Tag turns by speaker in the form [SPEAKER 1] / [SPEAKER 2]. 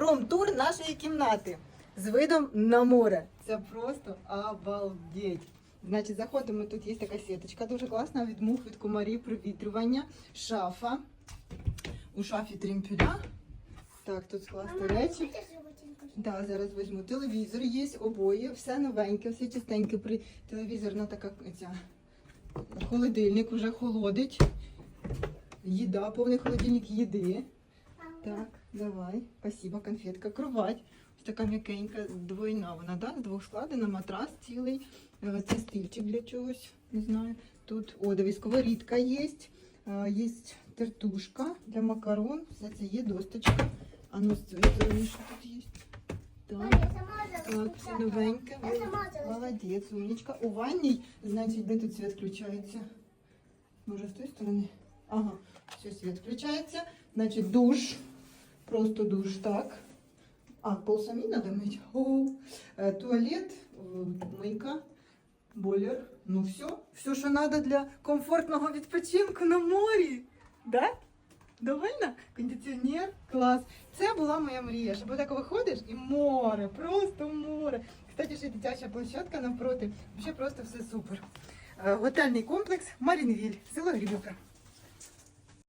[SPEAKER 1] рум-тур нашої кімнати з видом на море. Це просто обалдеть. Значить, заходимо, тут є така сіточка дуже класна від мух, від комарів, провітрювання, шафа. У шафі тремпеля. Так, тут скласти речі. Да, зараз візьму. Телевізор є, обоє, все новеньке, все чистеньке. При телевізорна така ця холодильник вже холодить. Їда, повний холодильник їди. Так, давай. Спасибо, конфетка. Кровать. Ось така м'якенька, двойна вона, да? з двох складена, матрас цілий. Е, Це стільчик для чогось, не знаю. Тут о, дивись, сковорідка є. Е, Є тертушка для макарон. Все це є досточка. А ну, що тут є? Так. Так, все новеньке. Молодець, умничка. У ванній, значить, де тут світ включається? Може, з тої сторони? Ага, все, світ включається. Значить, душ. Просто душ, так. А, пол самі треба мити? О, Е, туалет, е, мийка, бойлер. Ну все, все, що треба для комфортного відпочинку на морі. Да? Довольна? Кондиціонер, клас. Це була моя мрія, щоб так виходиш і море, просто море. Кстати, ще дитяча площадка навпроти. Ще просто все супер. Е, Готельний комплекс Марінвіль, село Грібівка.